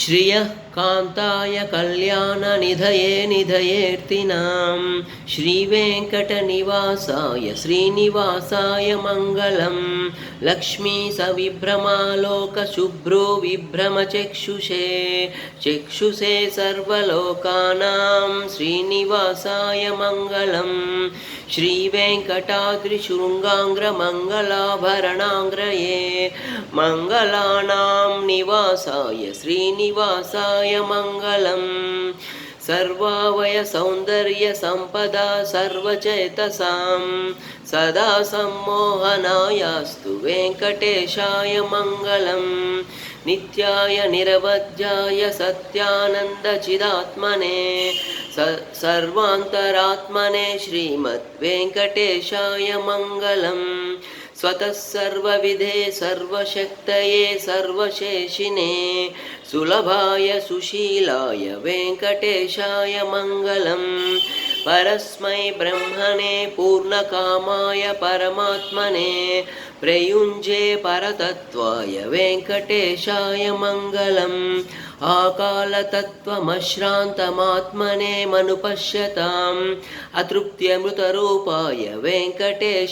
श्रियः कान्ताय कल्याणनिधये निधयेऽर्तिनां श्रीवेङ्कटनिवासाय श्रीनिवासाय मङ्गलं लक्ष्मी सविभ्रमालोकशुभ्रो विभ्रमचक्षुषे चक्षुषे सर्वलोकानां श्रीनिवासाय मङ्गलम् श्रीवेङ्कटाद्रिशृङ्गाङ्ग्रमङ्गलाभरणाङ्ग्रये मङ्गलानां निवासाय श्रीनिवासाय मङ्गलम् सर्वावयसौन्दर्यसम्पदा सर्वचेतसां सदा सम्मोहनायास्तु वेङ्कटेशाय मङ्गलम् नित्याय निरवध्याय सत्यानन्दचिदात्मने। स सर्वान्तरात्मने श्रीमद्वेङ्कटेशाय मङ्गलम् स्वतः सर्वविधे सर्वशक्तये सर्वशेषिने सुलभाय सुशीलाय वेङ्कटेशाय मङ्गलम्। परस्मै ब्रह्मणे पूर्णकामाय परमात्मने प्रयुञ्जे परतत्त्वाय वेङ्कटेशाय मङ्गलम्। आकालतत्त्वमश्रान्तमात्मने मनुपश्यताम्। अतृप्त्यमृतरूपाय वेङ्कटेश